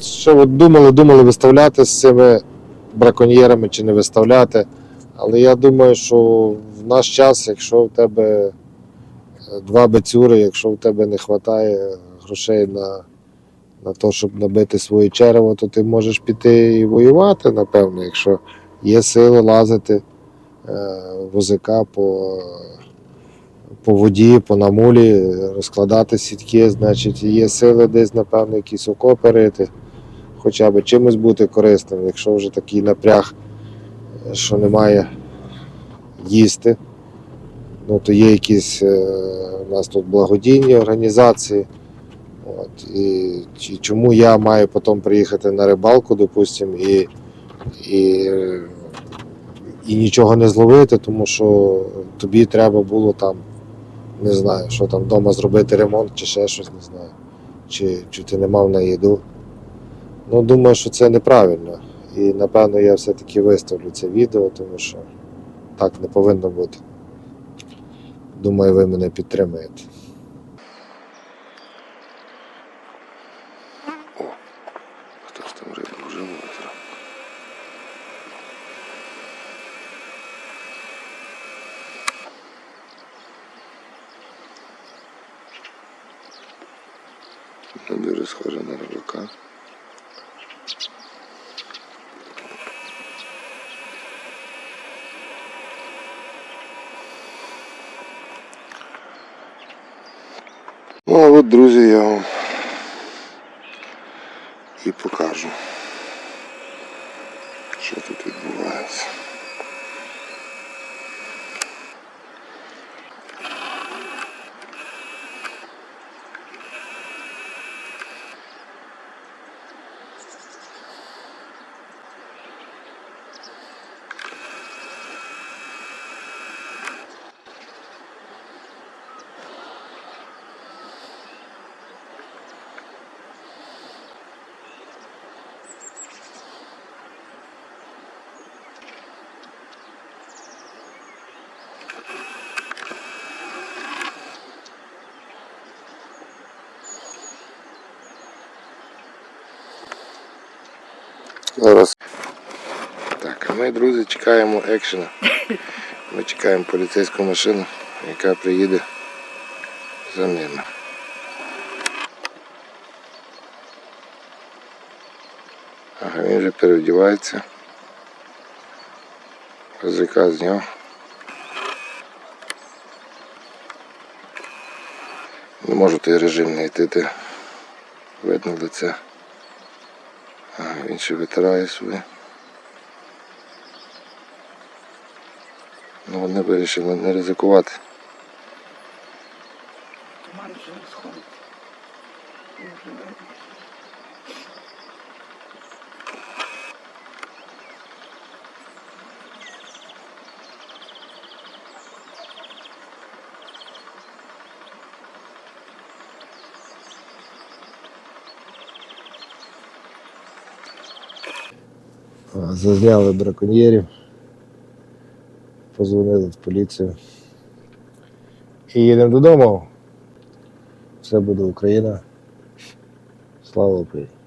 що от думали, думали виставляти з цими браконьєрами чи не виставляти. Але я думаю, що в наш час, якщо в тебе е, два бецюри, якщо в тебе не вистачає грошей на, на те, щоб набити своє черево, то ти можеш піти і воювати, напевно, якщо є сили лазити е, возика по, по воді, по намулі, розкладати сітки, значить, є сили десь, напевно, якісь окопи рити, хоча б чимось бути корисним, якщо вже такий напряг, е, що немає їсти. Ну, то є якісь е, у нас тут благодійні організації. От, і, чи- чому я маю потім приїхати на рибалку, допустимо, і, і, і нічого не зловити, тому що тобі треба було там, не знаю, що там вдома зробити ремонт чи ще щось, не знаю. Чи, чи ти не мав на їду. Ну, думаю, що це неправильно. І напевно я все-таки виставлю це відео, тому що так не повинно бути. Думаю, ви мене підтримаєте. О, Хтось там рибу вже ловить. Ну, Дуже схоже на рибака. Ну, а от, друзі, я вам і покажу, що тут відбувається. Зараз. Так, а ми, друзі, чекаємо екшена. Ми чекаємо поліцейську машину, яка приїде за ними. Ага, він вже переодівається. Козака зняв. Не можу той режим знайти, видно лице. Він ще витирає своє. Ну, вони вирішили не ризикувати. Туман вже розходить. Зазняли браконьєрів, позвонили в поліцію. І їдемо додому. Все буде Україна. Слава Україні!